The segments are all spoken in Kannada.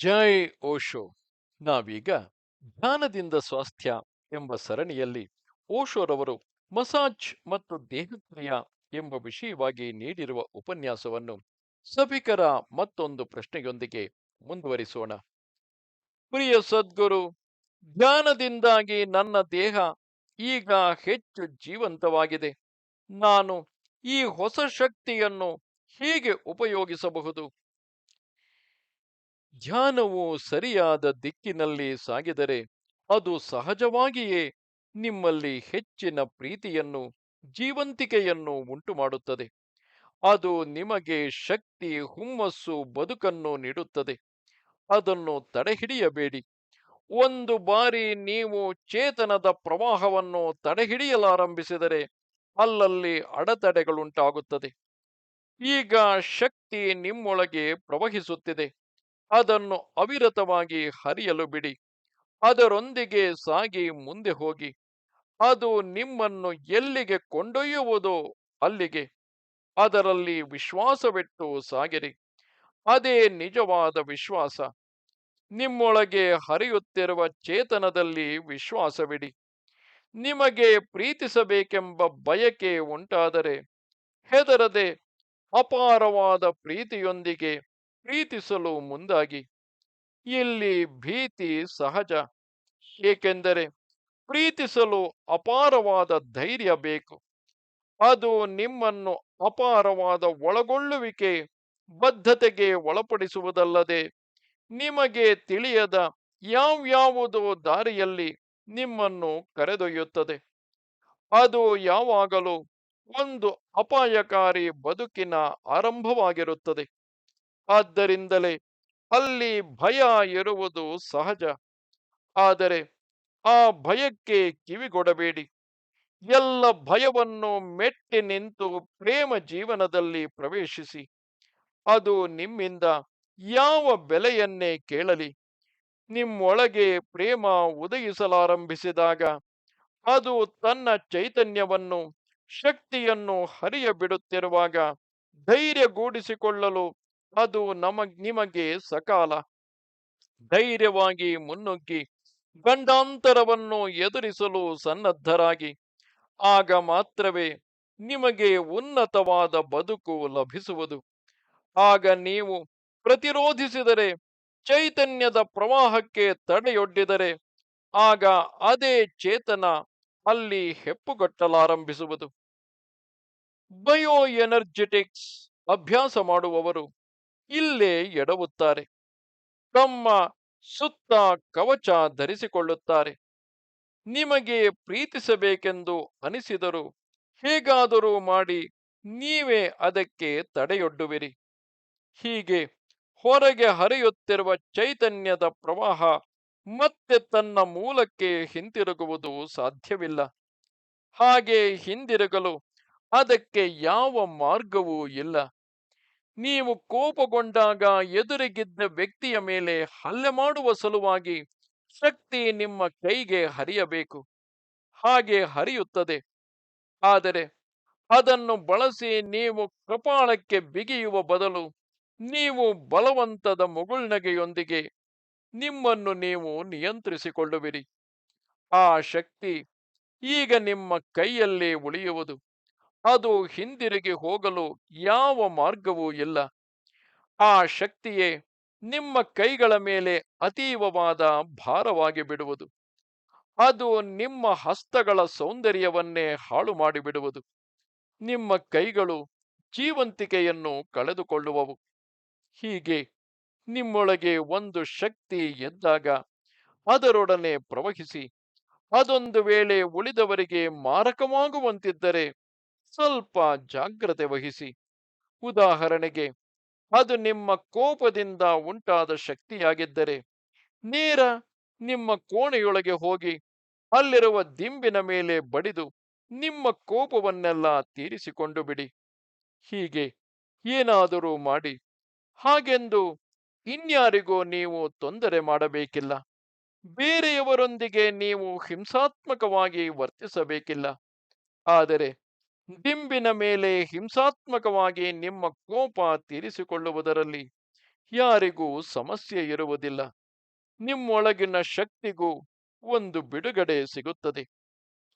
ಜೈ ಓಶೋ ನಾವೀಗ ಧ್ಯಾನದಿಂದ ಸ್ವಾಸ್ಥ್ಯ ಎಂಬ ಸರಣಿಯಲ್ಲಿ ಓಶೋರವರು ಮಸಾಜ್ ಮತ್ತು ದೇಹಕ್ರಿಯ ಎಂಬ ವಿಷಯವಾಗಿ ನೀಡಿರುವ ಉಪನ್ಯಾಸವನ್ನು ಸಭಿಕರ ಮತ್ತೊಂದು ಪ್ರಶ್ನೆಯೊಂದಿಗೆ ಮುಂದುವರಿಸೋಣ. ಪ್ರಿಯ ಸದ್ಗುರು, ಧ್ಯಾನದಿಂದಾಗಿ ನನ್ನ ದೇಹ ಈಗ ಹೆಚ್ಚು ಜೀವಂತವಾಗಿದೆ. ನಾನು ಈ ಹೊಸ ಶಕ್ತಿಯನ್ನು ಹೇಗೆ ಉಪಯೋಗಿಸಬಹುದು? ಧ್ಯಾನವು ಸರಿಯಾದ ದಿಕ್ಕಿನಲ್ಲಿ ಸಾಗಿದರೆ ಅದು ಸಹಜವಾಗಿಯೇ ನಿಮ್ಮಲ್ಲಿ ಹೆಚ್ಚಿನ ಪ್ರೀತಿಯನ್ನು, ಜೀವಂತಿಕೆಯನ್ನು ಉಂಟು ಮಾಡುತ್ತದೆ ಅದು ನಿಮಗೆ ಶಕ್ತಿ, ಹುಮ್ಮಸ್ಸು, ಬದುಕನ್ನು ನೀಡುತ್ತದೆ. ಅದನ್ನು ತಡೆಹಿಡಿಯಬೇಡಿ. ಒಂದು ಬಾರಿ ನೀವು ಚೇತನದ ಪ್ರವಾಹವನ್ನು ತಡೆಹಿಡಿಯಲಾರಂಭಿಸಿದರೆ ಅಲ್ಲಲ್ಲಿ ಅಡೆತಡೆಗಳುಂಟಾಗುತ್ತದೆ. ಈಗ ಶಕ್ತಿ ನಿಮ್ಮೊಳಗೆ ಪ್ರವಹಿಸುತ್ತಿದೆ. ಅದನ್ನು ಅವಿರತವಾಗಿ ಹರಿಯಲು ಬಿಡಿ. ಅದರೊಂದಿಗೆ ಸಾಗಿ ಮುಂದೆ ಹೋಗಿ. ಅದು ನಿಮ್ಮನ್ನು ಎಲ್ಲಿಗೆ ಕೊಂಡೊಯ್ಯುವುದೋ ಅಲ್ಲಿಗೆ. ಅದರಲ್ಲಿ ವಿಶ್ವಾಸವಿಟ್ಟು ಸಾಗಿರಿ. ಅದೇ ನಿಜವಾದ ವಿಶ್ವಾಸ. ನಿಮ್ಮೊಳಗೆ ಹರಿಯುತ್ತಿರುವ ಚೇತನದಲ್ಲಿ ವಿಶ್ವಾಸವಿಡಿ. ನಿಮಗೆ ಪ್ರೀತಿಸಬೇಕೆಂಬ ಬಯಕೆ ಉಂಟಾದರೆ ಹೆದರದೆ ಅಪಾರವಾದ ಪ್ರೀತಿಯೊಂದಿಗೆ ಪ್ರೀತಿಸಲು ಮುಂದಾಗಿ, ಇಲ್ಲಿ ಭೀತಿ ಸಹಜ. ಏಕೆಂದರೆ ಪ್ರೀತಿಸಲು ಅಪಾರವಾದ ಧೈರ್ಯ ಬೇಕು. ಅದು ನಿಮ್ಮನ್ನು ಅಪಾರವಾದ ಒಳಗೊಳ್ಳುವಿಕೆ, ಬದ್ಧತೆಗೆ ಒಳಪಡಿಸುವುದಲ್ಲದೆ ನಿಮಗೆ ತಿಳಿಯದ ಯಾವ್ಯಾವುದೋ ದಾರಿಯಲ್ಲಿ ನಿಮ್ಮನ್ನು ಕರೆದೊಯ್ಯುತ್ತದೆ. ಅದು ಯಾವಾಗಲೂ ಒಂದು ಅಪಾಯಕಾರಿ ಬದುಕಿನ ಆರಂಭವಾಗಿರುತ್ತದೆ. ಆದ್ದರಿಂದಲೇ ಅಲ್ಲಿ ಭಯ ಇರುವುದು ಸಹಜ. ಆದರೆ ಆ ಭಯಕ್ಕೆ ಕಿವಿಗೊಡಬೇಡಿ. ಎಲ್ಲ ಭಯವನ್ನು ಮೆಟ್ಟಿ ನಿಂತು ಪ್ರೇಮ ಜೀವನದಲ್ಲಿ ಪ್ರವೇಶಿಸಿ. ಅದು ನಿಮ್ಮಿಂದ ಯಾವ ಬೆಲೆಯನ್ನೇ ಕೇಳಲಿ. ನಿಮ್ಮೊಳಗೆ ಪ್ರೇಮ ಉದಯಿಸಲಾರಂಭಿಸಿದಾಗ ಅದು ತನ್ನ ಚೈತನ್ಯವನ್ನು, ಶಕ್ತಿಯನ್ನು ಹರಿಯ ಬಿಡುತ್ತಿರುವಾಗ ಧೈರ್ಯಗೂಡಿಸಿಕೊಳ್ಳಲು ಅದು ನಮ ನಿಮಗೆ ಸಕಾಲ ಧೈರ್ಯವಾಗಿ ಮುನ್ನುಗ್ಗಿ, ಗಂಡಾಂತರವನ್ನು ಎದುರಿಸಲು ಸನ್ನದ್ಧರಾಗಿ, ಆಗ ಮಾತ್ರವೇ ನಿಮಗೆ ಉನ್ನತವಾದ ಬದುಕು ಲಭಿಸುವುದು. ಆಗ ನೀವು ಪ್ರತಿರೋಧಿಸಿದರೆ, ಚೈತನ್ಯದ ಪ್ರವಾಹಕ್ಕೆ ತಡೆಯೊಡ್ಡಿದರೆ, ಆಗ ಅದೇ ಚೇತನ ಅಲ್ಲಿ ಹೆಪ್ಪುಗಟ್ಟಲಾರಂಭಿಸುವುದು. ಬಯೋ ಎನರ್ಜೆಟಿಕ್ಸ್ ಅಭ್ಯಾಸ ಮಾಡುವವರು ಇಲ್ಲೇ ಎಡವುತ್ತಾರೆ. ತಮ್ಮ ಸುತ್ತ ಕವಚ ಧರಿಸಿಕೊಳ್ಳುತ್ತಾರೆ. ನಿಮಗೆ ಪ್ರೀತಿಸಬೇಕೆಂದು ಅನಿಸಿದರು ಹೇಗಾದರೂ ಮಾಡಿ ನೀವೇ ಅದಕ್ಕೆ ತಡೆಯೊಡ್ಡುವಿರಿ. ಹೀಗೆ ಹೊರಗೆ ಹರಿಯುತ್ತಿರುವ ಚೈತನ್ಯದ ಪ್ರವಾಹ ಮತ್ತೆ ತನ್ನ ಮೂಲಕ್ಕೆ ಹಿಂತಿರುಗುವುದು ಸಾಧ್ಯವಿಲ್ಲ. ಹಾಗೆ ಹಿಂದಿರುಗಲು ಅದಕ್ಕೆ ಯಾವ ಮಾರ್ಗವೂ ಇಲ್ಲ. ನೀವು ಕೋಪಗೊಂಡಾಗ ಎದುರಿಗಿದ್ದ ವ್ಯಕ್ತಿಯ ಮೇಲೆ ಹಲ್ಲೆ ಮಾಡುವ ಸಲುವಾಗಿ ಶಕ್ತಿ ನಿಮ್ಮ ಕೈಗೆ ಹರಿಯಬೇಕು. ಹಾಗೆ ಹರಿಯುತ್ತದೆ. ಆದರೆ ಅದನ್ನು ಬಳಸಿ ನೀವು ಕಪಾಳಕ್ಕೆ ಬಿಗಿಯುವ ಬದಲು ನೀವು ಬಲವಂತದ ಮುಗುಳ್ನಗೆಯೊಂದಿಗೆ ನಿಮ್ಮನ್ನು ನೀವು ನಿಯಂತ್ರಿಸಿಕೊಳ್ಳುವಿರಿ. ಆ ಶಕ್ತಿ ಈಗ ನಿಮ್ಮ ಕೈಯಲ್ಲೇ ಉಳಿಯುವುದು. ಅದು ಹಿಂದಿರುಗಿ ಹೋಗಲು ಯಾವ ಮಾರ್ಗವೂ ಇಲ್ಲ. ಆ ಶಕ್ತಿಯೇ ನಿಮ್ಮ ಕೈಗಳ ಮೇಲೆ ಅತೀವವಾದ ಭಾರವಾಗಿ ಬಿಡುವುದು. ಅದು ನಿಮ್ಮ ಹಸ್ತಗಳ ಸೌಂದರ್ಯವನ್ನೇ ಹಾಳು ಮಾಡಿಬಿಡುವುದು. ನಿಮ್ಮ ಕೈಗಳು ಜೀವಂತಿಕೆಯನ್ನು ಕಳೆದುಕೊಳ್ಳುವವು. ಹೀಗೆ ನಿಮ್ಮೊಳಗೆ ಒಂದು ಶಕ್ತಿ ಎದ್ದಾಗ ಅದರೊಡನೆ ಪ್ರವಹಿಸಿ ಅದೊಂದು ವೇಳೆ ಉಳಿದವರಿಗೆ ಮಾರಕವಾಗುವಂತಿದ್ದರೆ ಸ್ವಲ್ಪ ಜಾಗ್ರತೆ ವಹಿಸಿ. ಉದಾಹರಣೆಗೆ, ಅದು ನಿಮ್ಮ ಕೋಪದಿಂದ ಉಂಟಾದ ಶಕ್ತಿಯಾಗಿದ್ದರೆ, ನೇರ ನಿಮ್ಮ ಕೋಣೆಯೊಳಗೆ ಹೋಗಿ, ಅಲ್ಲಿರುವ ದಿಂಬಿನ ಮೇಲೆ ಬಡಿದು ನಿಮ್ಮ ಕೋಪವನ್ನೆಲ್ಲ ತೀರಿಸಿಕೊಂಡು ಬಿಡಿ. ಹೀಗೆ ಏನಾದರೂ ಮಾಡಿ. ಹಾಗೆಂದು ಇನ್ಯಾರಿಗೂ ನೀವು ತೊಂದರೆ ಮಾಡಬೇಕಿಲ್ಲ. ಬೇರೆಯವರೊಂದಿಗೆ ನೀವು ಹಿಂಸಾತ್ಮಕವಾಗಿ ವರ್ತಿಸಬೇಕಿಲ್ಲ. ಆದರೆ ದಿಂಬಿನ ಮೇಲೆ ಹಿಂಸಾತ್ಮಕವಾಗಿ ನಿಮ್ಮ ಕೋಪ ತೀರಿಸಿಕೊಳ್ಳುವುದರಲ್ಲಿ ಯಾರಿಗೂ ಸಮಸ್ಯೆ ಇರುವುದಿಲ್ಲ. ನಿಮ್ಮೊಳಗಿನ ಶಕ್ತಿಗೂ ಒಂದು ಬಿಡುಗಡೆ ಸಿಗುತ್ತದೆ.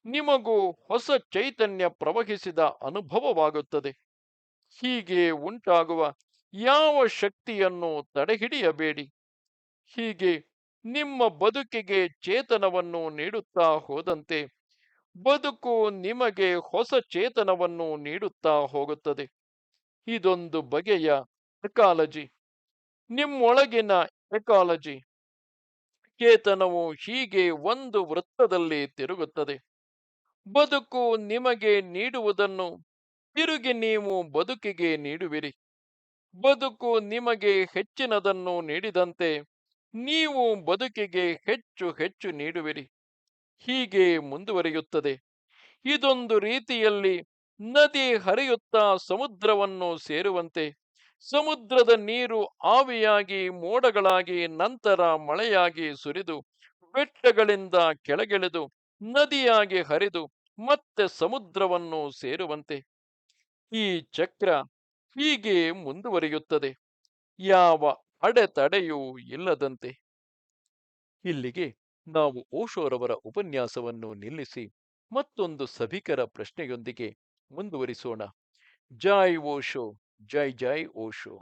ನಿಮಗೂ ಹೊಸ ಚೈತನ್ಯ ಪ್ರವಹಿಸಿದ ಅನುಭವವಾಗುತ್ತದೆ. ಹೀಗೆ ಉಂಟಾಗುವ ಯಾವ ಶಕ್ತಿಯನ್ನು ತಡೆಹಿಡಿಯಬೇಡಿ. ಹೀಗೆ ನಿಮ್ಮ ಬದುಕಿಗೆ ಚೇತನವನ್ನು ನೀಡುತ್ತಾ ಹೋದಂತೆ ಬದುಕು ನಿಮಗೆ ಹೊಸ ಚೇತನವನ್ನು ನೀಡುತ್ತಾ ಹೋಗುತ್ತದೆ. ಇದೊಂದು ಬಗೆಯ ಎಕಾಲಜಿ. ನಿಮ್ಮೊಳಗಿನ ಎಕಾಲಜಿ. ಚೇತನವು ಹೀಗೆ ಒಂದು ವೃತ್ತದಲ್ಲಿ ತಿರುಗುತ್ತದೆ. ಬದುಕು ನಿಮಗೆ ನೀಡುವುದನ್ನು ತಿರುಗಿ ನೀವು ಬದುಕಿಗೆ ನೀಡುವಿರಿ. ಬದುಕು ನಿಮಗೆ ಹೆಚ್ಚಿನದನ್ನು ನೀಡಿದಂತೆ ನೀವು ಬದುಕಿಗೆ ಹೆಚ್ಚು ಹೆಚ್ಚು ನೀಡುವಿರಿ. ಹೀಗೆ ಮುಂದುವರಿಯುತ್ತದೆ. ಇದೊಂದು ರೀತಿಯಲ್ಲಿ ನದಿ ಹರಿಯುತ್ತಾ ಸಮುದ್ರವನ್ನು ಸೇರುವಂತೆ, ಸಮುದ್ರದ ನೀರು ಆವಿಯಾಗಿ, ಮೋಡಗಳಾಗಿ, ನಂತರ ಮಳೆಯಾಗಿ ಸುರಿದು, ಬೆಟ್ಟಗಳಿಂದ ಕೆಳಗಿಳಿದು, ನದಿಯಾಗಿ ಹರಿದು ಮತ್ತೆ ಸಮುದ್ರವನ್ನು ಸೇರುವಂತೆ. ಈ ಚಕ್ರ ಹೀಗೆ ಮುಂದುವರಿಯುತ್ತದೆ. ಯಾವ ಅಡೆತಡೆಯೂ ಇಲ್ಲದಂತೆ. ಇಲ್ಲಿಗೆ ನಾವು ಓಶೋರವರ ಉಪನ್ಯಾಸವನ್ನು ನಿಲ್ಲಿಸಿ ಮತ್ತೊಂದು ಸಭಿಕರ ಪ್ರಶ್ನೆಯೊಂದಿಗೆ ಮುಂದುವರಿಸೋಣ. ಜೈ ಓಶೋ ಜೈ ಜೈ ಓಶೋ.